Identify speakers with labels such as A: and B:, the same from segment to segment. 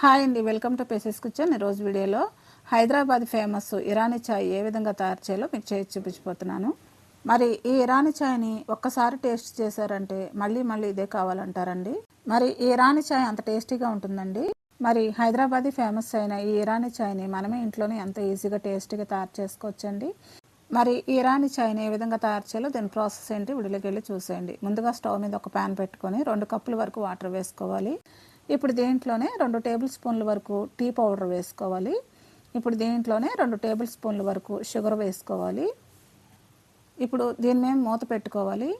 A: Hi అండి. Welcome to phases kitchen ఈరోజు వీడియోలో హైదరాబాద్ ఫేమస్ ఇరానీ చాయ్ ఏ విధంగా తయారు చేయాలో మీకు చేసి చూపించిపోతున్నాను మరి ఈ ఇరానీ చాయ్ని ఒక్కసారి టేస్ట్ చేశారంటే మళ్ళీ మళ్ళీ ఇదే కావాలంటారండి? మరి ఈ ఇరానీ చాయ్ అంత టేస్టీగా ఉంటుందండి? మరి హైదరాబాదీ ఫేమస్ అయిన ఈ ఇరానీ చాయ్ని మనమే ఇంట్లోనే ఎంత ఈజీగా టేస్టీగా తయారు చేసుకోవచ్చండి? మరి ఈ ఇరానీ చాయ్ని ఏ విధంగా తయారు చేయాలో దీని ప్రాసెస్ ఏంటి? విడిలోకి వెళ్ళి చూసేయండి. ముందుగా స్టవ్ మీద ఒక ప్యాన్ పెట్టుకొని రెండు కప్పుల వరకు వాటర్ వేసుకోవాలి. ఇప్పుడు దీంట్లోనే రెండు టేబుల్ స్పూన్ల వరకు టీ పౌడర్ వేసుకోవాలి. ఇప్పుడు దీంట్లోనే రెండు టేబుల్ స్పూన్ల వరకు షుగర్ వేసుకోవాలి. ఇప్పుడు దీని మేము మూత పెట్టుకోవాలి.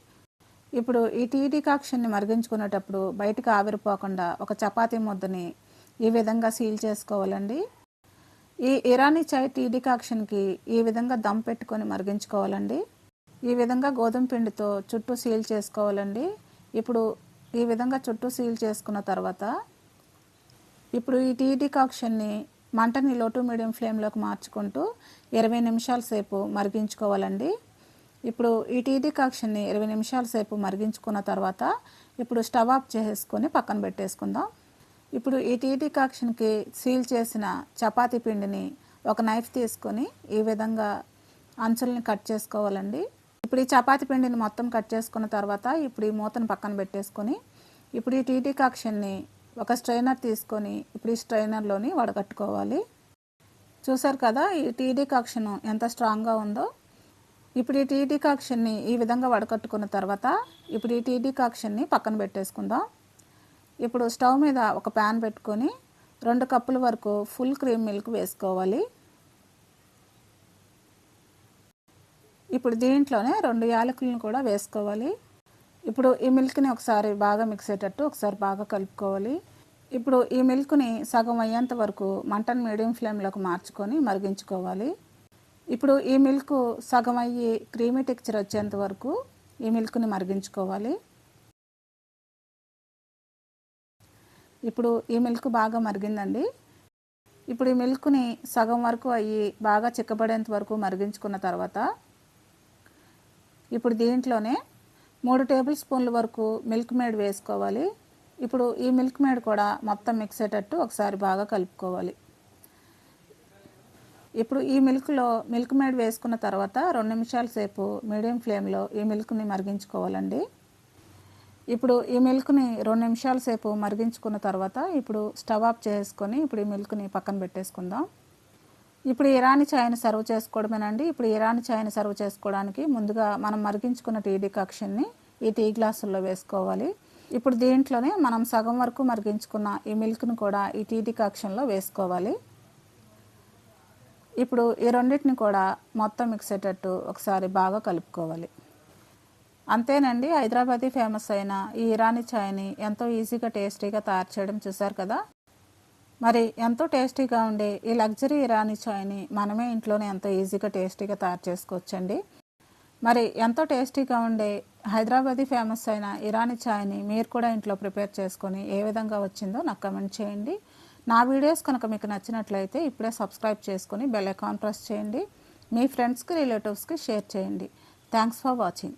A: ఇప్పుడు ఈ టీ డికాక్షన్ని మరిగించుకునేటప్పుడు బయటకు ఆవిరిపోకుండా ఒక చపాతీ ముద్దని ఈ విధంగా సీల్ చేసుకోవాలండి. ఈ ఇరానీ చాయ్ టీ డికాక్షన్కి ఈ విధంగా దమ్ పెట్టుకొని మరిగించుకోవాలండి. ఈ విధంగా గోధుమ పిండితో చుట్టూ సీల్ చేసుకోవాలండి. ఇప్పుడు ఈ విధంగా చుట్టూ సీల్ చేసుకున్న తర్వాత ఇప్పుడు ఈ టీ డికాక్షన్ని మంటని లో టు మీడియం ఫ్లేమ్లోకి మార్చుకుంటూ ఇరవై నిమిషాల సేపు మరిగించుకోవాలండి. ఇప్పుడు ఈ టీ డికాక్షన్ని ఇరవై నిమిషాల సేపు మరిగించుకున్న తర్వాత ఇప్పుడు స్టవ్ ఆఫ్ చేసుకొని పక్కన పెట్టేసుకుందాం. ఇప్పుడు ఈ టీ డికాక్షన్కి సీల్ చేసిన చపాతీ పిండిని ఒక నైఫ్ తీసుకొని ఈ విధంగా అంచుల్ని కట్ చేసుకోవాలండి. ఇప్పుడు ఈ చపాతి పిండిని మొత్తం కట్ చేసుకున్న తర్వాత ఇప్పుడు ఈ మూతను పక్కన పెట్టేసుకొని ఇప్పుడు ఈ టీటీ కాక్షన్ని ఒక స్ట్రైనర్ తీసుకొని ఇప్పుడు ఈ స్ట్రైనర్లోని వడగట్టుకోవాలి. చూసారు కదా ఈ టీడీ కాక్షన్ ఎంత స్ట్రాంగ్గా ఉందో? ఇప్పుడు ఈ టీడీ కాక్షన్ని ఈ విధంగా వడకట్టుకున్న తర్వాత ఇప్పుడు ఈ టీడీ కాక్షన్ని పక్కన పెట్టేసుకుందాం. ఇప్పుడు స్టవ్ మీద ఒక ప్యాన్ పెట్టుకొని రెండు కప్పుల వరకు ఫుల్ క్రీమ్ మిల్క్ వేసుకోవాలి. ఇప్పుడు దీంట్లోనే రెండు యాలకులను కూడా వేసుకోవాలి. ఇప్పుడు ఈ మిల్క్ని ఒకసారి బాగా మిక్స్ అయ్యేటట్టు ఒకసారి బాగా కలుపుకోవాలి. ఇప్పుడు ఈ మిల్క్ని సగం అయ్యేంత వరకు మంటను మీడియం ఫ్లేమ్లోకి మార్చుకొని మరిగించుకోవాలి. ఇప్పుడు ఈ మిల్క్ సగం అయ్యి క్రీమీ టెక్చర్ వచ్చేంత వరకు ఈ మిల్క్ని మరిగించుకోవాలి. ఇప్పుడు ఈ మిల్క్ బాగా మరిగిందండి. ఇప్పుడు ఈ మిల్క్ని సగం వరకు అయ్యి బాగా చిక్కబడేంత వరకు మరిగించుకున్న తర్వాత ఇప్పుడు దీంట్లోనే మూడు టేబుల్ స్పూన్ల వరకు మిల్క్ మేడ్ వేసుకోవాలి. ఇప్పుడు ఈ మిల్క్ మేడ్ కూడా మొత్తం మిక్స్ అయ్యేటట్టు ఒకసారి బాగా కలుపుకోవాలి. ఇప్పుడు ఈ మిల్క్లో మిల్క్ మేడ్ వేసుకున్న తర్వాత రెండు నిమిషాల సేపు మీడియం ఫ్లేమ్లో ఈ మిల్క్ని మరిగించుకోవాలండి. ఇప్పుడు ఈ మిల్క్ని రెండు నిమిషాల సేపు మరిగించుకున్న తర్వాత ఇప్పుడు స్టవ్ ఆఫ్ చేసుకొని ఇప్పుడు ఈ మిల్క్ని పక్కన పెట్టేసుకుందాం. ఇప్పుడు ఇరానీ ఛాయ్ని సర్వ్ చేసుకోవడమేనండి. ఇప్పుడు ఇరానీ ఛాయ్ని సర్వ్ చేసుకోవడానికి ముందుగా మనం మరిగించుకున్న టీ డికాక్షన్ని ఈ టీ గ్లాసుల్లో వేసుకోవాలి. ఇప్పుడు దీంట్లోనే మనం సగం వరకు మరిగించుకున్న ఈ మిల్క్ను కూడా ఈ టీ డికాక్షన్లో వేసుకోవాలి. ఇప్పుడు ఈ రెండింటిని కూడా మొత్తం మిక్సేటట్టు ఒకసారి బాగా కలుపుకోవాలి. అంతేనండి హైదరాబాదీ ఫేమస్ అయిన ఈ ఇరానీ ఛాయ్ని ఎంతో ఈజీగా టేస్టీగా తయారు చేయడం చూసారు కదా? మరి ఎంతో టేస్టీగా ఉండే ఈ లగ్జరీ ఇరానీ చాయ్ని మనమే ఇంట్లోనే ఎంతో ఈజీగా టేస్టీగా తయారు చేసుకోవచ్చండి. మరి ఎంతో టేస్టీగా ఉండే హైదరాబాదీ ఫేమస్ అయిన ఇరానీ చాయ్ని మీరు కూడా ఇంట్లో ప్రిపేర్ చేసుకొని ఏ విధంగా వచ్చిందో నాకు కమెంట్ చేయండి. నా వీడియోస్ కనుక మీకు నచ్చినట్లయితే ఇప్పుడే సబ్స్క్రైబ్ చేసుకొని బెల్ ఐకాన్ ప్రెస్ చేయండి. మీ ఫ్రెండ్స్కి రిలేటివ్స్కి షేర్ చేయండి. Thanks for watching.